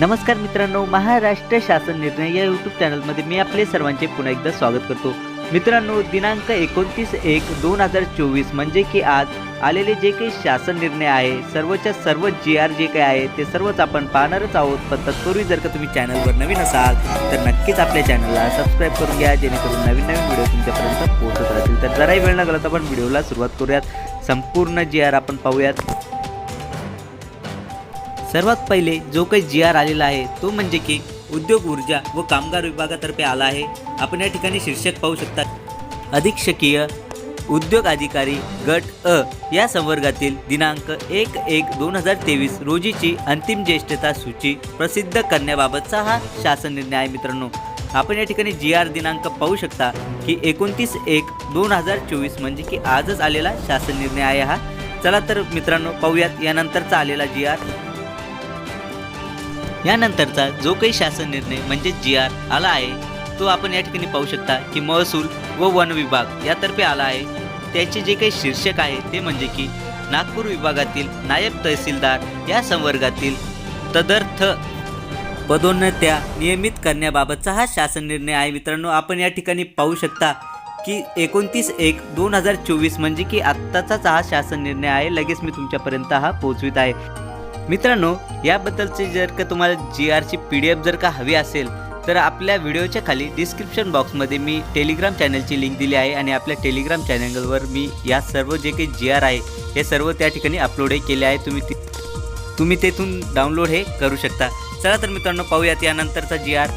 नमस्कार मित्रांनो महाराष्ट्र शासन निर्णय या यूट्यूब चॅनलमध्ये मी आपले सर्वांचे पुन्हा एकदा स्वागत करतो. मित्रांनो दिनांक एकोणतीस एक दोन हजार चोवीस म्हणजे की आज आलेले जे काही शासन निर्णय आहे सर्वच्या सर्व जी आर जे काही आहे ते सर्वच आपण पाहणारच आहोत. पण तत्पूर्वी जर का तुम्ही चॅनलवर नवीन असाल तर नक्कीच आपल्या चॅनलला सबस्क्राईब करून घ्या जेणेकरून नवीन नवीन व्हिडिओ तुमच्यापर्यंत पोहोचत राहतील. तर जराही वेळ न तर आपण व्हिडिओला सुरुवात करूयात. संपूर्ण जी आर आपण पाहूयात. सर्वात पहिले जो काही जी आर आलेला आहे तो म्हणजे की उद्योग ऊर्जा व कामगार विभागातर्फे आला आहे. आपण या ठिकाणी शीर्षक पाहू शकता. अधीक्षकीय उद्योग अधिकारी गट अ या संवर्गातील दिनांक एक एक दोन हजार तेवीस रोजीची अंतिम ज्येष्ठता सूची प्रसिद्ध करण्याबाबतचा हा शासन निर्णय आहे मित्रांनो. आपण या ठिकाणी जी आर दिनांक पाहू शकता की एकोणतीस एक दोन हजार चोवीस म्हणजे की आजच आलेला शासन निर्णय आहे हा. चला तर मित्रांनो पाहूयात यानंतरचा आलेला जी आर. यानंतरचा जो काही शासन निर्णय म्हणजे जी आर आला आहे तो आपण या ठिकाणी पाहू शकता की महसूल व वन विभाग यातर्फे आला आहे. त्याचे जे काही शीर्षक आहे ते म्हणजे की नागपूर विभागातील नायब तहसीलदार या संवर्गातील तदर्थ पदोन्नत्या नियमित करण्याबाबतचा हा शासन निर्णय आहे. मित्रांनो आपण या ठिकाणी पाहू शकता की एकोणतीस एक दोन हजार चोवीस म्हणजे की आत्ताचाच हा शासन निर्णय आहे. लगेच मी तुमच्यापर्यंत हा पोहोचवित आहे. मित्रांनो याबद्दलचे जर का तुम्हाला जी आरची पी डी एफ जर का हवी असेल तर आपल्या व्हिडिओच्या खाली डिस्क्रिप्शन बॉक्समध्ये मी टेलिग्राम चॅनलची लिंक दिली आहे आणि आपल्या टेलिग्राम चॅनलवर मी या सर्व जे काही जी आर आहे हे सर्व त्या ठिकाणी अपलोडही केले आहे. तुम्ही तुम्ही तेथून डाउनलोड हे करू शकता. चला तर मित्रांनो पाहूयात यानंतरचा जी आर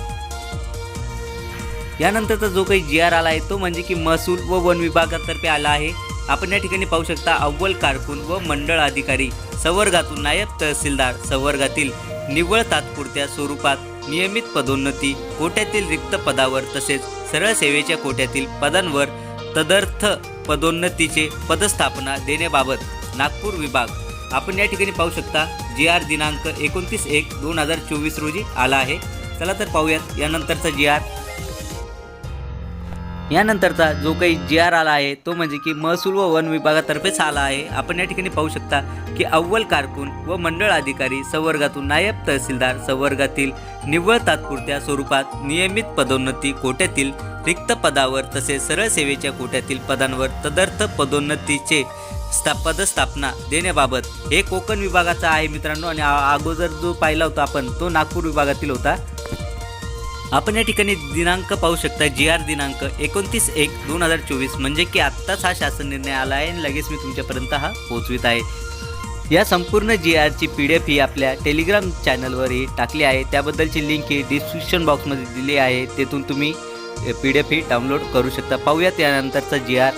यानंतरचा जो काही जी आर आला आहे तो म्हणजे की महसूल व वन विभागातर्फे आला आहे. आपण या ठिकाणी पाहू शकता अव्वल कारकून व मंडळ अधिकारी. संवर्गातून नायब तहसीलदार संवर्गातील निव्वळ तात्पुरत्या स्वरूपात नियमित पदोन्नती कोट्यातील रिक्त पदावर तसेच सरळ सेवेच्या कोट्यातील पदांवर तदर्थ पदोन्नतीचे पदस्थापना देण्याबाबत नागपूर विभाग. आपण या ठिकाणी पाहू शकता जी आर दिनांक एकोणतीस एक दोन हजार चोवीस रोजी आला आहे. चला तर पाहूयात यानंतरचा जी आर यानंतरचा जो काही जी आर आला आहे तो म्हणजे की महसूल व वन विभागातर्फेच आला आहे. आपण या ठिकाणी पाहू शकता की अव्वल कारकून व मंडळ अधिकारी संवर्गातून नायब तहसीलदार संवर्गातील निव्वळ तात्पुरत्या स्वरूपात नियमित पदोन्नती कोट्यातील रिक्त पदावर तसेच सरळ सेवेच्या कोट्यातील पदांवर तदर्थ पदोन्नतीचे स्था पदस्थापना देण्याबाबत हे कोकण विभागाचा आहे मित्रांनो. आणि अगोदर जो पाहिला होता आपण तो नागपूर विभागातील होता. आपण या ठिकाणी दिनांक पाहू शकता जी आर दिनांक एकोणतीस एक दोन हजार चोवीस म्हणजे की आत्ताच हा शासन निर्णय आला आहे आणि लगेच मी तुमच्यापर्यंत हा पोहोचवित आहे. या संपूर्ण जी आरची पी डी एफ ही आपल्या टेलिग्राम चॅनलवरही टाकली आहे. त्याबद्दलची लिंक ही डिस्क्रिप्शन बॉक्समध्ये दिली आहे. तेथून तुम्ही पी डी एफ ही डाउनलोड करू शकता. पाहूयात यानंतरचा जी आर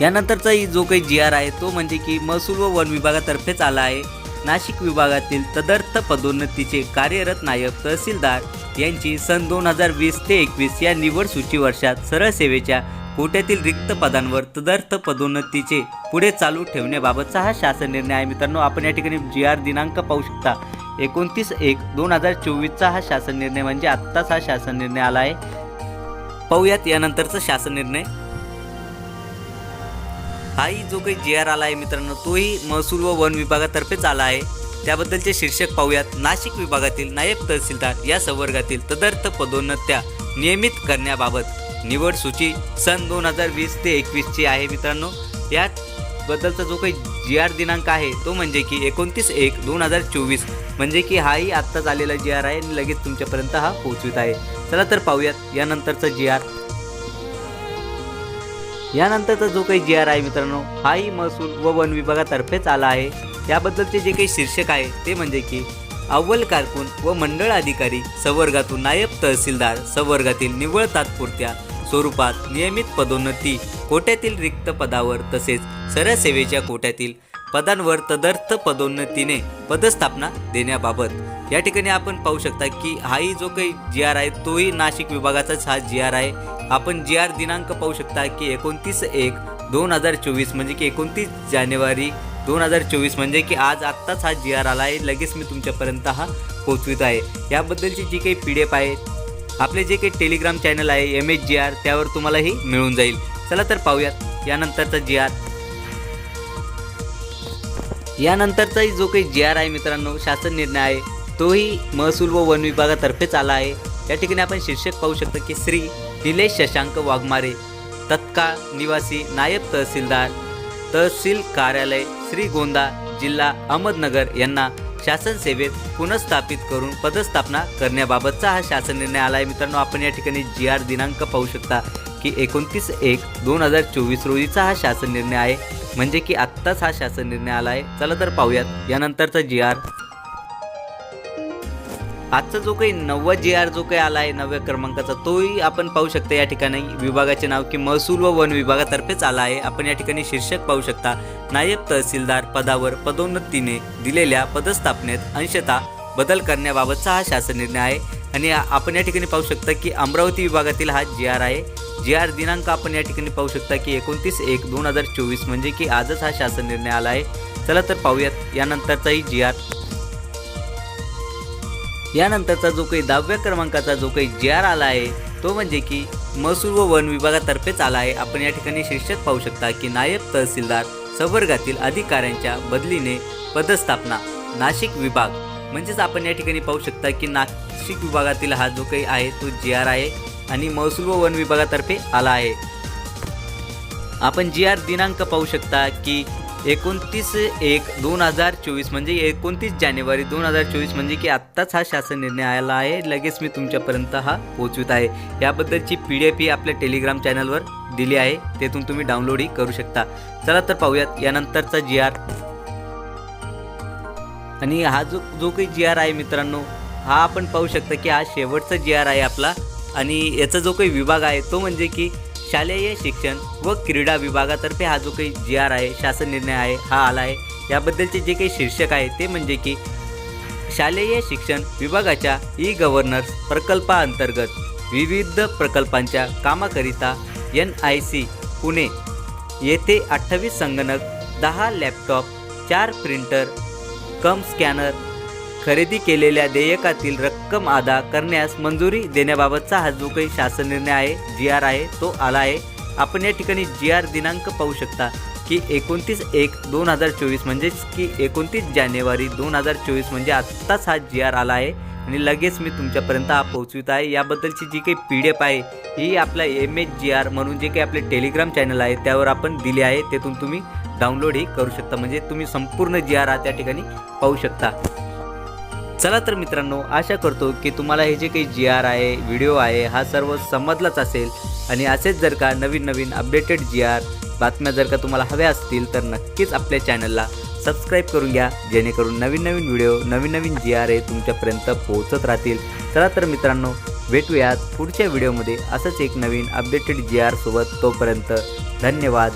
यानंतरचाही जो काही जी आर आहे तो म्हणजे की महसूल व वन विभागातर्फेच आला आहे. नाशिक विभागातील तदर्थ पदोन्नतीचे कार्यरत नायब तहसीलदार यांची सन दोन हजार वीस ते एकवीस या निवड सूची वर्षात सरळ सेवेच्या कोट्यातील रिक्त पदांवर तदर्थ पदोन्नतीचे पुढे चालू ठेवण्याबाबतचा हा शासन निर्णय आहे. मित्रांनो आपण या ठिकाणी जी आर दिनांक पाहू शकता. एकोणतीस एक दोन हजार चोवीसचा हा शासन निर्णय म्हणजे आत्ताच हा शासन निर्णय आला आहे. पाहूयात यानंतरचा शासन निर्णय. हाही जो काही जी आर आला आहे मित्रांनो तोही महसूल व वन विभागातर्फेच आला आहे. त्याबद्दलचे शीर्षक पाहूयात. नाशिक विभागातील नायब तहसीलदार या संवर्गातील तदर्थ पदोन्नत्या नियमित करण्याबाबत निवड सूची सन दोन हजार वीस ते एकवीसची आहे मित्रांनो. यात बद्दलचा जो काही जी आर दिनांक आहे तो म्हणजे की एकोणतीस एक दोन हजार चोवीस. म्हणजे की हाही आत्ताच आलेला जी आर आहे आणि लगेच तुमच्यापर्यंत हा पोहोचवित आहे. चला तर पाहूयात यानंतरचा जी आर. यानंतरचा जो काही जी आर आहे मित्रांनो हाही महसूल व वन विभागातर्फेच आला आहे. याबद्दलचे जे काही शीर्षक आहे ते म्हणजे की अव्वल कारकून व मंडळ अधिकारी संवर्गातून नायब तहसीलदार संवर्गातील निव्वळ तात्पुरत्या स्वरूपात नियमित पदोन्नती कोट्यातील रिक्त पदावर तसेच सरसेवेच्या कोट्यातील पदांवर तदर्थ पदोन्नतीने पदस्थापना देण्याबाबत. या ठिकाणी आपण पाहू शकता की हाही जो काही जी आर आहे तोही नाशिक विभागाचाच हा जी आर आहे. आपण जी आर दिनांक पाहू शकता की एकोणतीस एक दोन हजार चोवीस म्हणजे की एकोणतीस जानेवारी दोन हजार चोवीस म्हणजे की आज आत्ताच हा जी आर आला आहे. लगेच मी तुमच्यापर्यंत हा पोचवित आहे. याबद्दलची जी काही पी डी एफ आहे आपले जे काही टेलिग्राम चॅनल आहे एम एच जी आर त्यावर तुम्हालाही मिळून जाईल. चला तर पाहूयात. यानंतरचा जी आर यानंतरचाही जो काही जी आर आहे मित्रांनो शासन निर्णय आहे तोही महसूल व वन विभागातर्फेच आला आहे. या ठिकाणी आपण शीर्षक पाहू शकतो की श्री निलेश शशांक वाघमारे तत्काळ निवासी नायब तहसीलदार तहसील कार्यालय श्रीगोंदा जिल्हा अहमदनगर यांना शासन सेवेत पुनर्स्थापित करून पदस्थापना करण्याबाबतचा हा शासन निर्णय आला आहे. मित्रांनो आपण या ठिकाणी जी आर दिनांक पाहू शकता. की एकोणतीस एक दोन हजार चोवीस रोजीचा हा शासन निर्णय आहे. म्हणजे की आत्ताच हा शासन निर्णय आला आहे चला तर पाहूयात. यानंतरचा जी आर. आजचा जो काही नववा जी आर जो काही आला आहे नव्या क्रमांकाचा तोही आपण पाहू शकता या ठिकाणी. विभागाचे नाव की महसूल व वन विभागातर्फेच आला आहे. आपण या ठिकाणी शीर्षक पाहू शकता. नायब तहसीलदार पदावर पदोन्नतीने दिलेल्या पदस्थापनेत अंशतः बदल करण्याबाबतचा हा शासन निर्णय आहे. आणि आपण या ठिकाणी पाहू शकता की अमरावती विभागातील हा जी आर आहे. जी आर दिनांक आपण या ठिकाणी पाहू शकता की एकोणतीस एक दोन हजार चोवीस म्हणजे की आजच हा शासन निर्णय आला आहे. चला तर पाहूयात यानंतरचाही जी आर. यानंतरचा जो काही दहाव्या क्रमांकाचा जो काही जी आर आला आहे तो म्हणजे की महसूल व वन विभागातर्फेच आला आहे. आपण या ठिकाणी शीर्षक पाहू शकता की नायब तहसीलदार संवर्गातील अधिकाऱ्यांच्या बदलीने पदस्थापना नाशिक विभाग. म्हणजेच आपण या ठिकाणी पाहू शकता की नाशिक विभागातील हा जो काही आहे तो जी आर आहे. आणि महसूल व वन विभागातर्फे आला आहे. आपण जी आर दिनांक पाहू शकता की एकोणतीस एक दोन हजार चोवीस म्हणजे एकोणतीस जानेवारी दोन हजार चोवीस म्हणजे की आत्ताच हा शासन निर्णय आला आहे. लगेच मी तुमच्यापर्यंत हा पोहोचवित आहे. याबद्दलची पी डी एफ ही आपल्या टेलिग्राम चॅनलवर दिली आहे. तेथून तुम्ही डाउनलोडही करू शकता. चला तर पाहूयात यानंतरचा जी आर. आणि हा जो जो काही जी आर आहे मित्रांनो हा आपण पाहू शकता की हा शेवटचा जी आर आहे आपला. आणि याचा जो काही विभाग आहे तो म्हणजे की शालेय शिक्षण व क्रीडा विभागातर्फे हा जो काही जी आर आहे शासन निर्णय आहे हा आला आहे. याबद्दलचे जे काही शीर्षक आहे ते म्हणजे की शालेय शिक्षण विभागाच्या ई गव्हर्नर्स प्रकल्पाअंतर्गत विविध प्रकल्पांच्या कामाकरिता एन आय सी पुणे येथे अठ्ठावीस संगणक दहा लॅपटॉप चार प्रिंटर कम स्कॅनर खरेदी केलेल्या देयकातील रक्कम अदा करण्यास मंजुरी देण्याबाबतचा हा जो काही शासन निर्णय आहे जी आर आहे तो आला आहे. आपण या ठिकाणी जी आर दिनांक पाहू शकता की एकोणतीस एक दोन हजार चोवीस म्हणजेच की एकोणतीस जानेवारी दोन हजार चोवीस म्हणजे आत्ताच हा जी आर आला आहे आणि लगेच मी तुमच्यापर्यंत हा पोहोचवित आहे. याबद्दलची जी काही पी डी एफ आहे ही आपल्या एम एच जी आर म्हणून जे काही आपले टेलिग्राम चॅनल आहे त्यावर आपण दिले आहे. तेथून तुम्ही डाउनलोडही करू शकता. म्हणजे तुम्ही संपूर्ण जी आर त्या ठिकाणी पाहू शकता. चला तर मित्रांनो आशा करतो की तुम्हाला हे जे काही जी आर आहे व्हिडिओ आहे हा सर्व समजलाच असेल. आणि असेच जर का नवीन नवीन अपडेटेड जी आर बातम्या जर का तुम्हाला हव्या असतील तर नक्कीच आपल्या चॅनलला सबस्क्राईब करून घ्या. जेणेकरून नवीन नवीन व्हिडिओ नवीन नवीन जी आर हे तुमच्यापर्यंत पोहोचत राहतील. चला तर मित्रांनो भेटूयात पुढच्या व्हिडिओमध्ये असंच एक नवीन अपडेटेड जी आर सोबत तोपर्यंत धन्यवाद.